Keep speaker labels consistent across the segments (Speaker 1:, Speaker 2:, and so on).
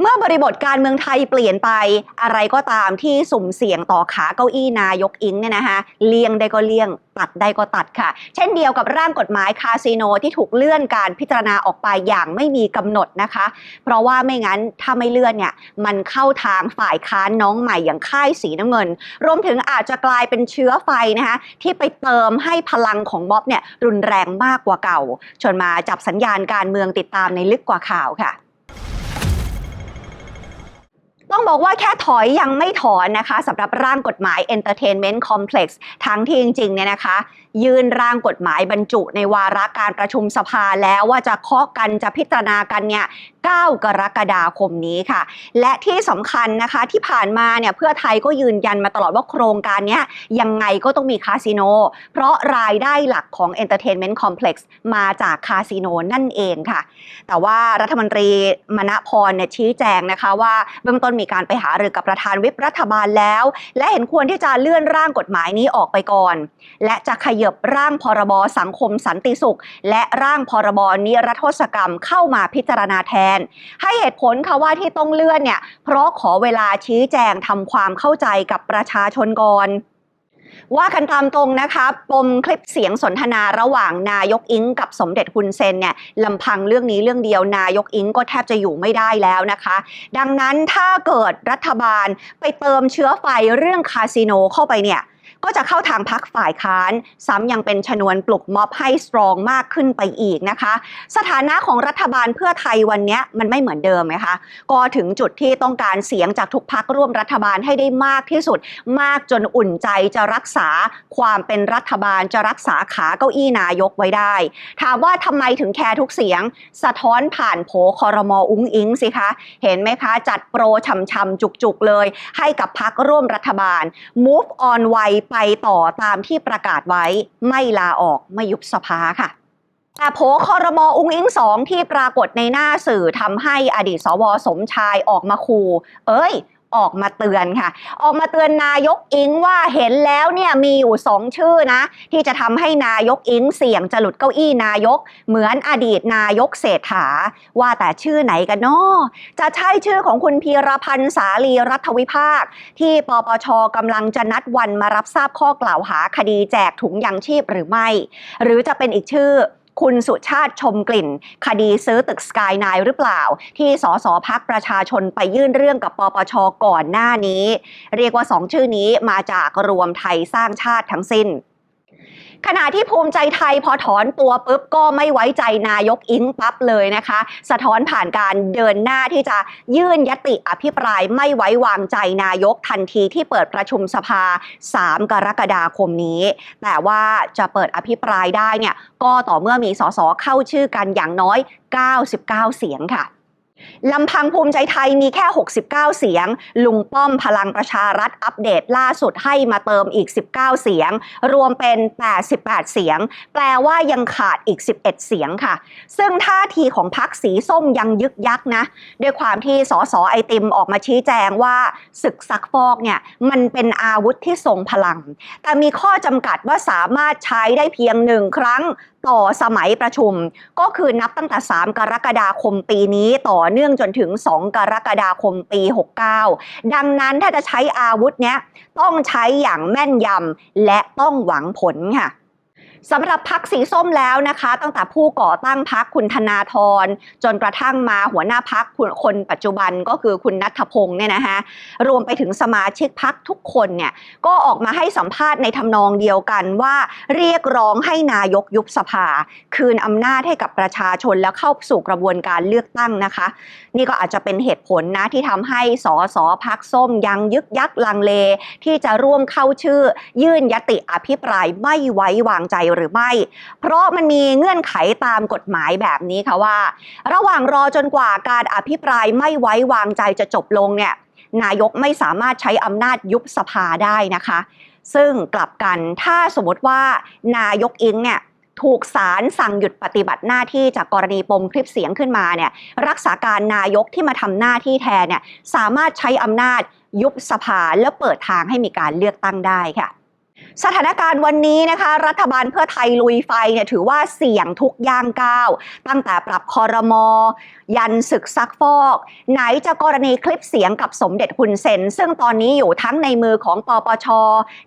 Speaker 1: เมื่อบริบทการเมืองไทยเปลี่ยนไปอะไรก็ตามที่สุ่มเสี่ยงต่อขาเก้าอี้นายกอิงเนี่ยนะคะเลี่ยงได้ก็เลี่ยง ตัดได้ก็ตัดค่ะ เช่นเดียวกับร่างกฎหมายคาสิโนที่ถูกเลื่อนการพิจารณาออกไปอย่างไม่มีกำหนดนะคะ เพราะว่าไม่งั้นถ้าไม่เลื่อนเนี่ยมันเข้าทางฝ่ายค้านน้องใหม่อย่างค่ายสีน้ำเงิน รวมถึงอาจจะกลายเป็นเชื้อไฟนะคะที่ไปเติมให้พลังของม็อบเนี่ยรุนแรงมากกว่าเก่าชวนมาจับสัญญาณการเมืองติดตามในลึกกว่าข่าวค่ะ ต้องบอกว่าแค่ถอยยังไม่ถอนนะคะสำหรับร่างกฎหมาย Entertainment Complex ทั้งที่จริงๆเนี่ยนะคะ ยื่นร่างกฎหมายบรรจุในวาระการประชุมสภาแล้วว่าจะเคาะกันจะพิจารณากันเนี่ย9กรกฎาคมนี้ค่ะ และที่สำคัญนะคะที่ผ่านมาเนี่ยเพื่อไทยก็ยืนยันมาตลอดว่าโครงการเนี้ยยังไงก็ต้องมีคาสิโน เพราะรายได้หลักของ Entertainment Complex มาจากคาสิโนนั่นเองค่ะ แต่ว่ารัฐมนตรีมณพรเนี่ยชี้แจงนะคะว่าเบื้องต้นมีการไปหารือกับประธานวิปรัฐบาลแล้ว และเห็นควรที่จะเลื่อนร่างกฎหมายนี้ออกไปก่อน และจะขยบร่างพรบสังคมสันติสุข และร่างพรบนิรโทษกรรมเข้ามาพิจารณาแทน ให้เหตุผลค่ะว่าที่ต้องเลื่อนเนี่ยเพราะขอเวลาชี้แจงทำความเข้าใจกับประชาชนก่อน ว่ากันตามตรงนะคะปมคลิปเสียงสนทนาระหว่างนายกอิงกับสมเด็จฮุนเซนเนี่ยลำพังเรื่องนี้เรื่องเดียวนายกอิงก็แทบจะอยู่ไม่ได้แล้วนะคะ ดังนั้นถ้าเกิดรัฐบาลไปเติมเชื้อไฟเรื่องคาสิโนเข้าไปเนี่ย ก็จะเข้าทางพักฝ่ายค้าน ซ้ำยังเป็นชนวนปลุกม็อบให้สตรองมากขึ้นไปอีกนะคะ สถานะของรัฐบาลเพื่อไทยวันนี้มันไม่เหมือนเดิมไหมคะ ก็ถึงจุดที่ต้องการเสียงจากทุกพักร่วมรัฐบาลให้ได้มากที่สุด มากจนอุ่นใจจะรักษาความเป็นรัฐบาลจะรักษาขาเก้าอี้นายกไว้ได้ ถามว่าทำไมถึงแคร์ทุกเสียง สะท้อนผ่านโผคอรมออุ้งอิงสิคะ เห็นไหมคะ จัดโปรช่ำๆจุกๆเลย ให้กับพักร่วมรัฐบาล move on ไวไปไปต่อตามที่ประกาศไว้ไม่ลาออกไม่ยุบสภาค่ะ แต่โผคอรมออุ้งอิงสองที่ปรากฏในหน้าสื่อทำให้อดีตสวสมชายออกมาคูเอ้ย ออกมาเตือนค่ะ ออกมาเตือนนายกอิงว่าเห็นแล้วเนี่ยมีอยู่สองชื่อนะ ที่จะทำให้นายกอิงเสี่ยงจะหลุดเก้าอี้นายก เหมือนอดีตนายกเศรษฐา ว่าแต่ชื่อไหนกันนาะจะใช่ชื่อของคุณพีรพันธ์สาลีรัฐวิภาค ที่ปปชกำลังจะนัดวันมารับทราบข้อกล่าวหาคดีแจกถุงยังชีพหรือไม่ หรือจะเป็นอีกชื่อ คุณสุชาติชมกลิ่น คดีซื้อตึกสกายนายหรือเปล่า ที่สสพักประชาชนไปยื่นเรื่องกับปปชก่อนหน้านี้ เรียกว่าสองชื่อนี้มาจากรวมไทยสร้างชาติทั้งสิ้น ขณะที่ภูมิใจไทยพอถอนตัวปุ๊บก็ไม่ไว้ใจนายกอิงปั๊บเลยนะคะ สะท้อนผ่านการเดินหน้าที่จะยื่นยติอภิปรายไม่ไว้วางใจนายกทันทีที่เปิดประชุมสภา 3 กรกฎาคมนี้ แต่ว่าจะเปิดอภิปรายได้เนี่ยก็ต่อเมื่อมีสสเข้าชื่อกันอย่างน้อย 99 เสียงค่ะ ลำพังภูมิใจไทยมีแค่ 69 เสียง ลุงป้อมพลังประชารัฐอัปเดตล่าสุดให้มาเติมอีก 19 เสียง รวมเป็น 88 เสียง แปลว่ายังขาดอีก 11 เสียงค่ะ ซึ่งท่าทีของพักสีส้มยังยึกยักนะ ด้วยความที่สสไอติมออกมาชี้แจงว่าศึกซักฟอกเนี่ยมันเป็นอาวุธที่ทรงพลัง แต่มีข้อจำกัดว่าสามารถใช้ได้เพียงหนึ่งครั้ง ต่อสมัยประชุม ก็คือนับตั้งแต่ 3 กรกฎาคมปีนี้ต่อเนื่องจนถึง 2 กรกฎาคมปี 69 ดังนั้นถ้าจะใช้อาวุธเนี้ยต้องใช้อย่างแม่นยำและต้องหวังผลค่ะ สำหรับพักสีส้มแล้วนะคะ ตั้งแต่ผู้ก่อตั้งพักคุณธนาธรจนกระทั่งมาหัวหน้าพักคนปัจจุบันก็คือคุณนัทพงศ์เนี่ยนะคะรวมไปถึงสมาชิกพักทุกคนเนี่ยก็ออกมาให้สัมภาษณ์ในทำนองเดียวกันว่า เรียกร้องให้นายกยุบสภา คืนอำนาจให้กับประชาชนแล้วเข้าสู่กระบวนการเลือกตั้งนะคะ นี่ก็อาจจะเป็นเหตุผลนะที่ทำให้สสพักส้มยังยึกยักลังเล ที่จะร่วมเข้าชื่อ ยื่นยติอภิปรายไม่ไว้วางใจหรือไม่ เพราะมันมีเงื่อนไขตามกฎหมายแบบนี้ค่ะว่า ระหว่างรอจนกว่าการอภิปรายไม่ไว้วางใจจะจบลงเนี่ยนายกไม่สามารถใช้อำนาจยุบสภาได้นะคะ ซึ่งกลับกันถ้าสมมติว่านายกอิงเนี่ยถูกศาลสั่งหยุดปฏิบัติหน้าที่จากกรณีปมคลิปเสียงขึ้นมาเนี่ยรักษาการนายกที่มาทำหน้าที่แทนเนี่ยสามารถใช้อำนาจยุบสภาแล้วเปิดทางให้มีการเลือกตั้งได้ค่ะ สถานการณ์วันนี้นะคะ รัฐบาลเพื่อไทยลุยไฟเนี่ยถือว่าเสี่ยงทุกย่างก้าว ตั้งแต่ปรับคอรมอ ยันศึกซักฟอก ไหนจะกรณีคลิปเสียงกับสมเด็จฮุนเซน ซึ่งตอนนี้อยู่ทั้งในมือของปปช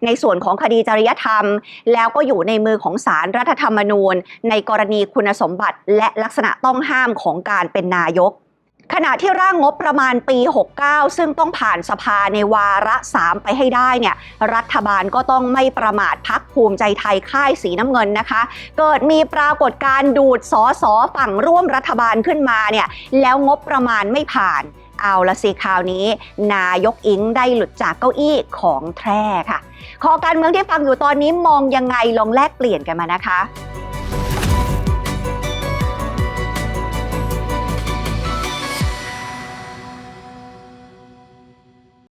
Speaker 1: ในส่วนของคดีจริยธรรม แล้วก็อยู่ในมือของสารรัฐธรรมนูญ ในกรณีคุณสมบัติและลักษณะต้องห้ามของการเป็นนายก ขณะที่ร่างงบประมาณปี 69 ซึ่งต้องผ่านสภาในวาระ 3 ไปให้ได้เนี่ยรัฐบาลก็ต้องไม่ประมาทพักภูมิใจไทยค่ายสีน้ำเงินนะคะ เกิดมีปรากฏการณ์ดูดสอสอฝั่งร่วมรัฐบาลขึ้นมาเนี่ยแล้วงบประมาณไม่ผ่านเอาละสิคราวนี้ นายกอิงได้หลุดจากเก้าอี้ของแท้ค่ะ ขอการเมืองที่ฟังอยู่ตอนนี้มองยังไงลองแลกเปลี่ยนกันมานะคะ